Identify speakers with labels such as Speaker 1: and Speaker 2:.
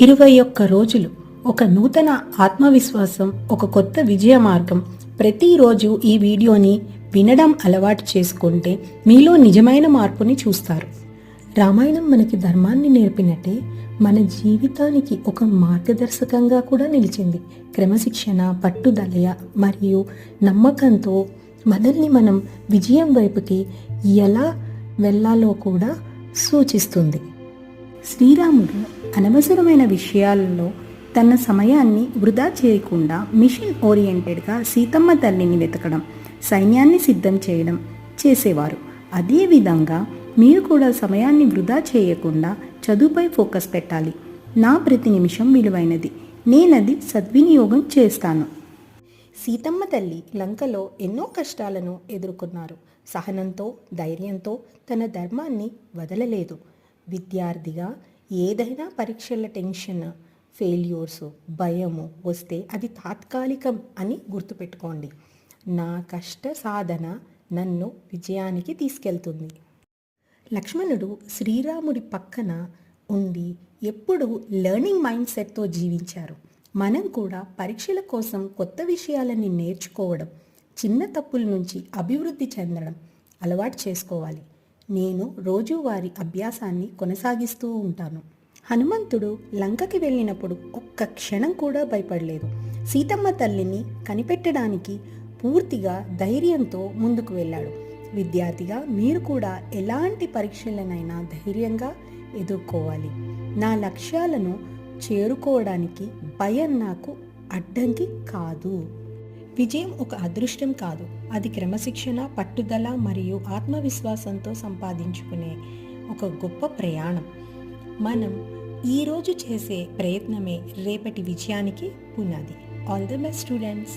Speaker 1: ఇరవై ఒక్క రోజులు ఒక నూతన ఆత్మవిశ్వాసం ఒక కొత్త విజయ మార్గం. ప్రతిరోజు ఈ వీడియోని వినడం అలవాటు చేసుకుంటే మీలో నిజమైన మార్పుని చూస్తారు. రామాయణం మనకి ధర్మాన్ని నేర్పినట్టే మన జీవితానికి ఒక మార్గదర్శకంగా కూడా నిలిచింది. క్రమశిక్షణ పట్టుదల మరియు నమ్మకంతో మనల్ని మనం విజయం వైపుకి ఎలా వెళ్ళాలో కూడా సూచిస్తుంది. శ్రీరాముడు అనవసరమైన విషయాలలో తన సమయాన్ని వృధా చేయకుండా మిషన్ ఓరియంటెడ్గా సీతమ్మ తల్లిని వెతకడం సైన్యాన్ని సిద్ధం చేయడం చేసేవారు. అదేవిధంగా మీరు కూడా సమయాన్ని వృధా చేయకుండా చదువుపై ఫోకస్ పెట్టాలి. నా ప్రతి నిమిషం విలువైనది. నేనది సద్వినియోగం చేస్తాను. సీతమ్మ తల్లి లంకలో ఎన్నో కష్టాలను ఎదుర్కొన్నారు. సహనంతో ధైర్యంతో తన ధర్మాన్ని వదలలేదు. విద్యార్థిగా ఏదైనా పరీక్షల టెన్షన్ ఫెయిల్యూర్స్ భయము వస్తే అది తాత్కాలికం అని గుర్తుపెట్టుకోండి. నా కష్ట సాధన నన్ను విజయానికి తీసుకెళ్తుంది. లక్ష్మణుడు శ్రీరాముడి పక్కన ఉండి ఎప్పుడూ లెర్నింగ్ మైండ్ సెట్తో జీవించారు. మనం కూడా పరీక్షల కోసం కొత్త విషయాలని నేర్చుకోవడం చిన్న తప్పుల నుంచి అభివృద్ధి చెందడం అలవాటు చేసుకోవాలి. నేను రోజువారి అభ్యాసాన్ని కొనసాగిస్తూ ఉంటాను. హనుమంతుడు లంకకి వెళ్ళినప్పుడు ఒక్క క్షణం కూడా భయపడలేదు. సీతమ్మ తల్లిని కనిపెట్టడానికి పూర్తిగా ధైర్యంతో ముందుకు వెళ్ళాడు. విద్యార్థిగా మీరు కూడా ఎలాంటి పరీక్షలనైనా ధైర్యంగా ఎదుర్కోవాలి. నా లక్ష్యాలను చేరుకోవడానికి భయం నాకు అడ్డంకి కాదు. విజయం ఒక అదృష్టం కాదు. అది క్రమశిక్షణ పట్టుదల మరియు ఆత్మవిశ్వాసంతో సంపాదించుకునే ఒక గొప్ప ప్రయాణం. మనం ఈరోజు చేసే ప్రయత్నమే రేపటి విజయానికి పునాది. All the best students